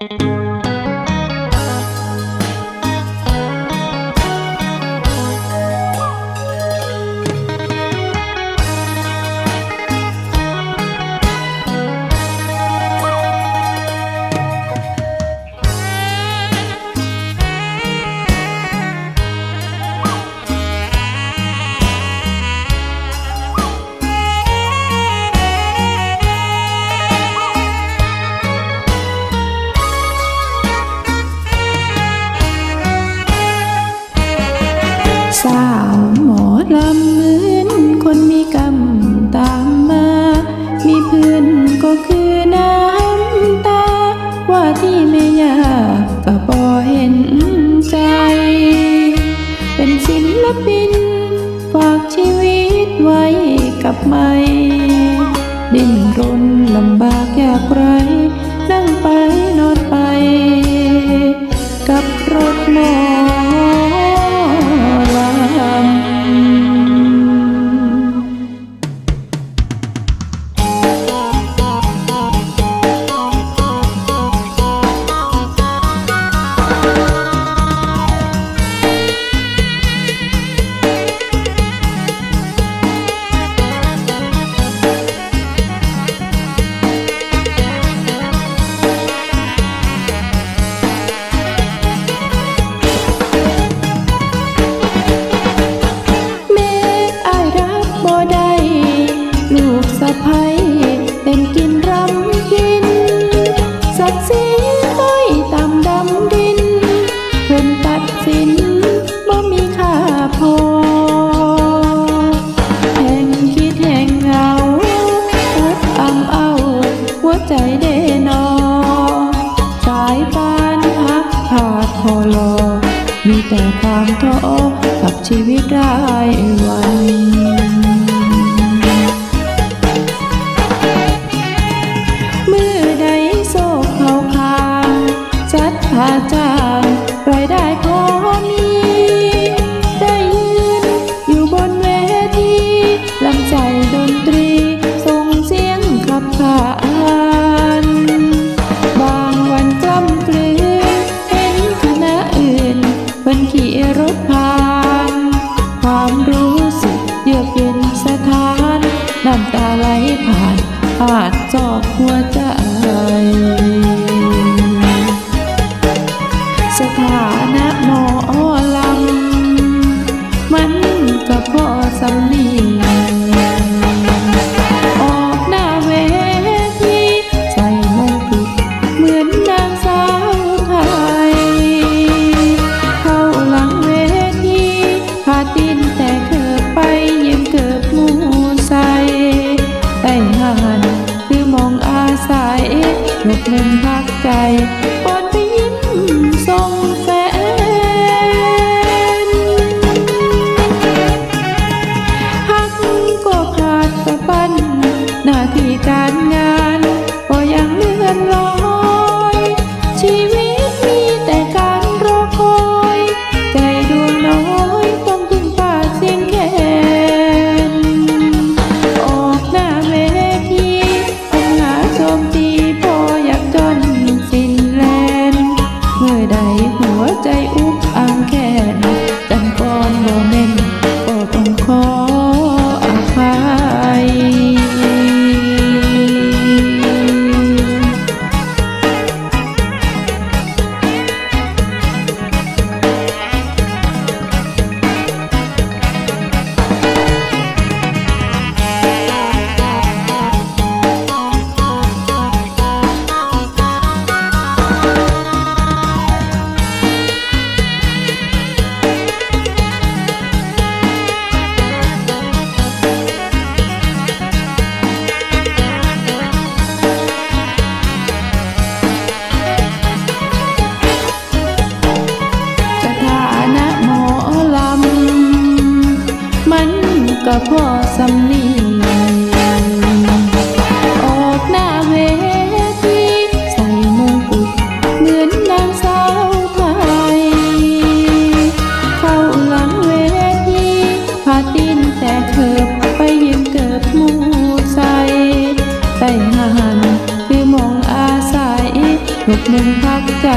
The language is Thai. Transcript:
Música ลำเหมือนคนมีกรรมตามมา มีเพื่อนก็คือน้ำตา ว่าที่ไม่ยากก็พอเห็นใจ เป็นศิลปิน ฝากชีวิตไว้กับไม่ ดิ้นรนลำบาก ชีวิตรายวันาดจอบหัวใจ and love. ออกหน้าเวทีใส่มงกุฎเหมือนนางสาวไทยเข้าหลังเวทีพาตินแต่เถิไปยืนเกิบมูใส่ใส่หันคืมองอาศัยหกหนึ่งพักใจ